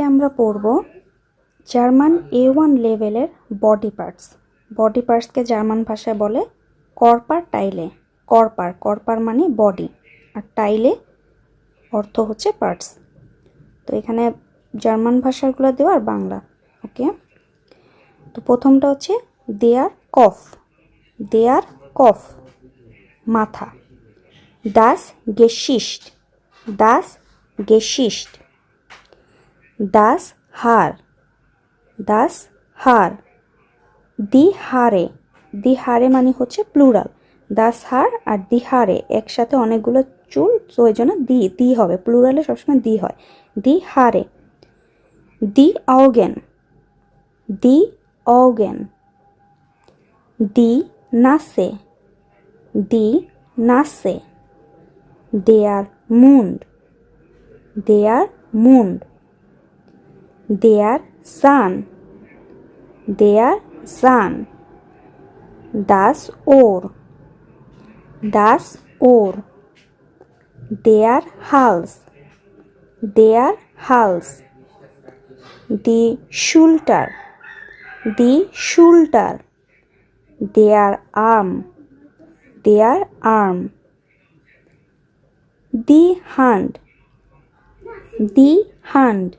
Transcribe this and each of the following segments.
আমরা পড়ব German A one লেভেলের বডি পার্টস বডি পার্টসকে জার্মান ভাষায় বলে করপার টাইলে। করপার করপার মানে বডি আর টাইলে অর্থ হচ্ছে পার্টস তো এখানে জার্মান ভাষাগুলো দেওয়া আর বাংলা, ওকে? তো প্রথমটা হচ্ছে দেয়ার কফ। দেয়ার কফ, মাথা। দাস গেশিস্ট দাস গেশিস্ট দাস হার দাস হার দি হারে দি হারে মানে হচ্ছে প্লুরাল দাস হার আর দি হারে একসাথে অনেকগুলো চুল ওই জন্য দি দি হবে। প্লুরালে সবসময় দি হয়। দি হারে দি অগেন দি অগেন দি নাসে দি নাসে দেয়ার মুন্ড দেয়ার মুন্ড their son. Their son. Das or das or their Hals. Their Hals. The shoulder. The shoulder. Their arm. Their arm. The hand. The hand.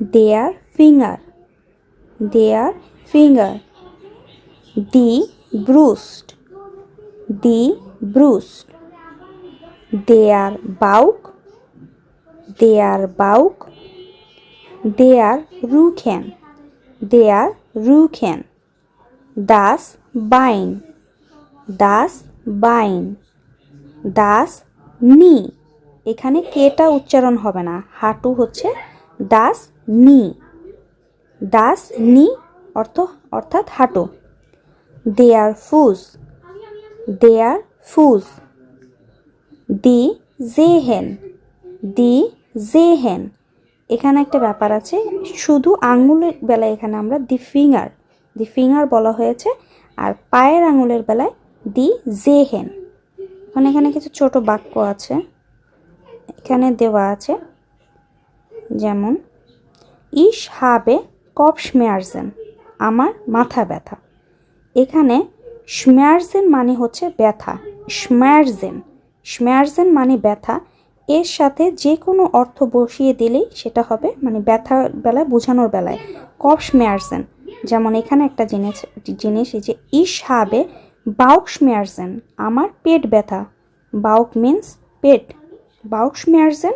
দেয়ার ফিঙ্গার দেয়ার ফিঙ্গার দি ব্রুস্ট দি ব্রুস্ট দেয়ার বাউক দেয়ার বাউক দেয়ার রুখেন দেয়ার রুখেন দাস বাইন দাস বাইন দাস নি এখানে কেটা উচ্চারণ হবে না। হাঁটু হচ্ছে। দাস নি। দাস নি অর্থ, অর্থাৎ হাঁটু। দেয়ার ফুস। দেয়ার ফুস। দি জে হেন। দি জে হেন। এখানে একটা ব্যাপার আছে, শুধু আঙুলের বেলায় এখানে আমরা দি ফিঙ্গার দি ফিঙ্গার বলা হয়েছে, আর পায়ের আঙুলের বেলায় দি জে হেন। এখন এখানে কিছু ছোট বাক্য আছে, এখানে দেওয়া আছে, যেমন ইস হাবে কপ স্মেয়ারজেন, আমার মাথা ব্যথা। এখানে স্মেয়ারজেন মানে হচ্ছে ব্যথা, স্মেয়ারজেন। স্মেয়ারজেন মানে ব্যথা, এর সাথে যে কোনো অর্থ বসিয়ে দিলেই সেটা হবে মানে ব্যথা বেলায় বোঝানোর বেলায়। কপ স্মেয়ারজেন, যেমন এখানে একটা জিনিস জিনিস যে ইস হাবে বাউক স্মেয়ারজেন, আমার পেট ব্যথা। বাউক মিন্স পেট। বাউক স্মেয়ারজেন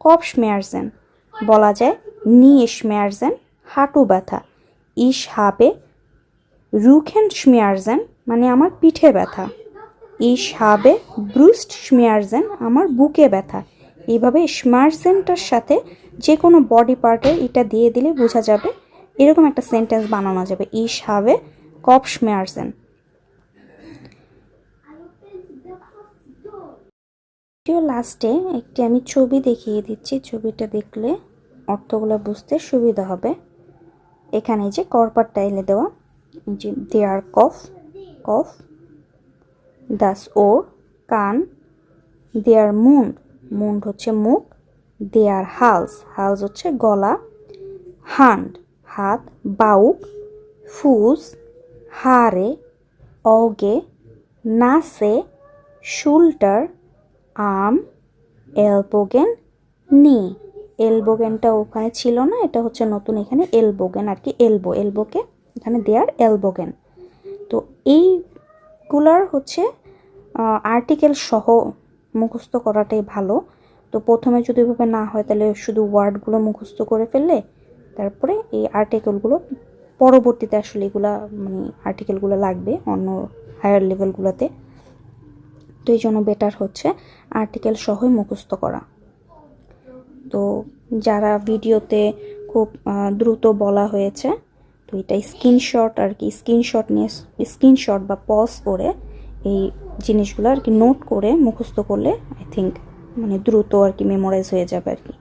কপ স্মেয়ারজেন। বলা যায় নি স্মেয়ারজেন হাঁটু ব্যথা। ইস হাবে রুখেন স্মেয়ারজেন মানে আমার পিঠে ব্যথা। ইস হাবে ব্রুস্ট স্মেয়ারজেন আমার বুকে ব্যথা। এইভাবে স্মার্জেনটার সাথে যে কোনো বডি পার্টের এটা দিয়ে দিলে বোঝা যাবে, এরকম একটা সেন্টেন্স বানানো যাবে। ইস হাবে কপ স্মেয়ারজেন ভিডিও লাস্টে একটি আমি ছবি দেখিয়ে দিচ্ছি, ছবিটা দেখলে অর্থগুলো বুঝতে সুবিধা হবে। এখানে যে কর্পার টাইলে দেওয়া যে দেয়ার কফ কফ দাস ওর কান দেয়ার মুন্ড মুন্ড হচ্ছে মুখ দেয়ার হালস হালস হচ্ছে গলা হান্ড হাত, বাউক, ফুস হারে অগে, নাসে শুল্টার আর্ম এলবোগেন নি এলবোগেনটা ওখানে ছিল না, এটা হচ্ছে নতুন এখানে এলবোগেন আর কি এলবো এলবোকে এখানে দেয়ার এলবোগেন তো এইগুলার হচ্ছে আর্টিকেল সহ মুখস্থ করাটাই ভালো। তো প্রথমে যদি এভাবে না হয়, তাহলে শুধু ওয়ার্ডগুলো মুখস্থ করে ফেললে, তারপরে এই আর্টিকেলগুলো পরবর্তীতে আসলে এগুলা মানে আর্টিকেলগুলো লাগবে অন্য হায়ার লেভেলগুলোতে তো এই জন্য বেটার হচ্ছে আর্টিকেল সহই মুখস্থ করা। তো যারা ভিডিওতে খুব দ্রুত বলা হয়েছে, তো এটা স্ক্রিনশট আর কি, স্ক্রিনশট নিয়ে, স্ক্রিনশট বা পজ করে এই জিনিসগুলো আর কি নোট করে মুখস্থ করলে আই থিঙ্ক মানে দ্রুত আর কি মেমোরাইজ হয়ে যাবে আর কি।